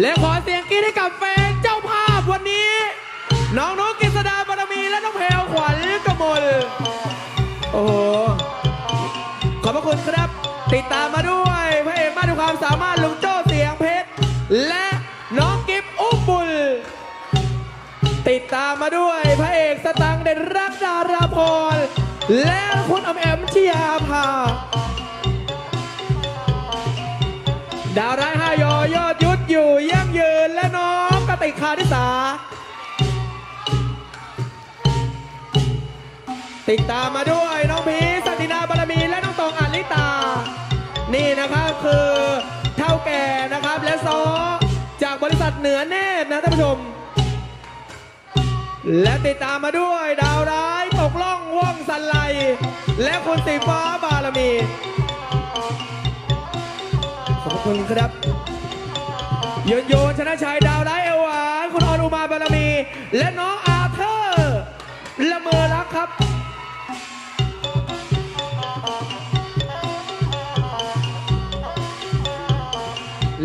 และขอเสียงกรี๊ดให้กับแฟนเจ้าภาพวันนี้ น้องนุ๊กกฤษดาบารมีและน้องแพรวขวัญกมลโอ้โหขอบพระคุณครับ ติดตามมาด้วยพระเอกมาด้วยความสามารถลุงโจ้เสียงเพชรและน้องกิฟอุ้มบุญติดตามมาด้วยพระเอกสตังเด่นรักดาราพร และคุณอมแอมชิยาภาดาวร้ายห้ายอ ยอดยุดอยู่ยั่งยืนและน้องกติกคาทิสา ติดตามมาด้วยน้องพีสันตินาบารมีและน้องตองอาลิตา นี่นะครับคือเท่าแก่นะครับและซอจากบริษัทเหนือเนตรนะท่านผู้ชม และติดตามมาด้วยดาวร้ายตกล่องว่องสันไลและคุณสีฟ้าบารมีขอบคุณครับ โยนโยนชนะชัยดาวไร้เอวหวานคุณออนอุมาบารมี และน้องอาเธอร์ละเมอรักครับ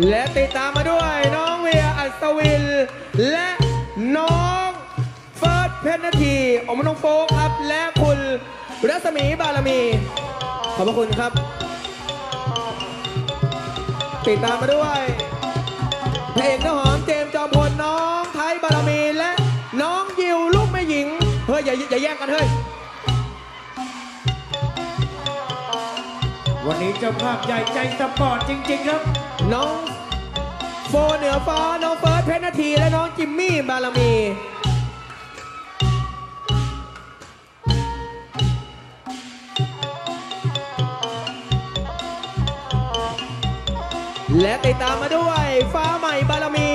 และติดตามมาด้วยน้องเวียอัศวิน และน้องเฟิร์สเพชรนาทีอมน้องโฟกครับ และคุณรัศมีบารมี ขอบพระคุณครับ ติดตามมาด้วย พระเอกน้ำหอมเจมส์จอมพลน้องไทยบารมีและน้องยิวลูกแม่หญิง เฮ้ยอย่าอย่าแย่งกันเฮ้ย วันนี้เจ้าภาพใหญ่ใจสปอร์ตจริง ๆ ครับ น้องโฟเหนือฟ้าน้องเฟิร์สเพชรนาทีและน้องจิมมี่บารมี และติดตามมาด้วยฟ้าใหม่บารมี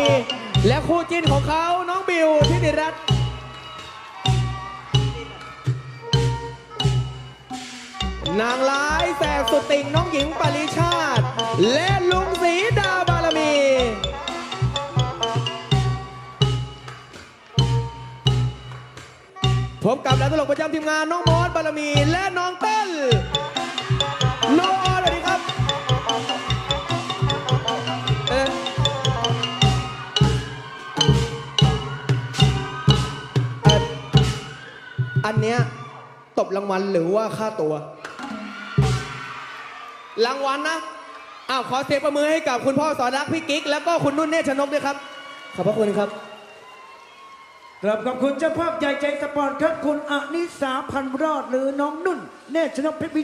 และคู่จิ้นของเขาน้องบิวทิติรัตน์นางร้ายแสบสุดติ่งน้องหญิงปริชาติ และลุงสีดาบารมี พบกับนักตลกประจำทีมงานน้องมอสบารมีและน้องเต้นโนออ อันเนี้ยตบรางวัลหรือว่าค่าตัว รางวัลนะอ้าวขอเสียงประมือให้กับคุณพ่อสอนรักพี่กิ๊กแล้วก็คุณนุ่นเนชนกด้วยครับ ขอบพระคุณครับครับขอบคุณเจ้าภาพใหญ่ใจสปอร์ตครับคุณอนิสาพันธ์รอดหรือน้องนุ่นเนชนกเพชรวิ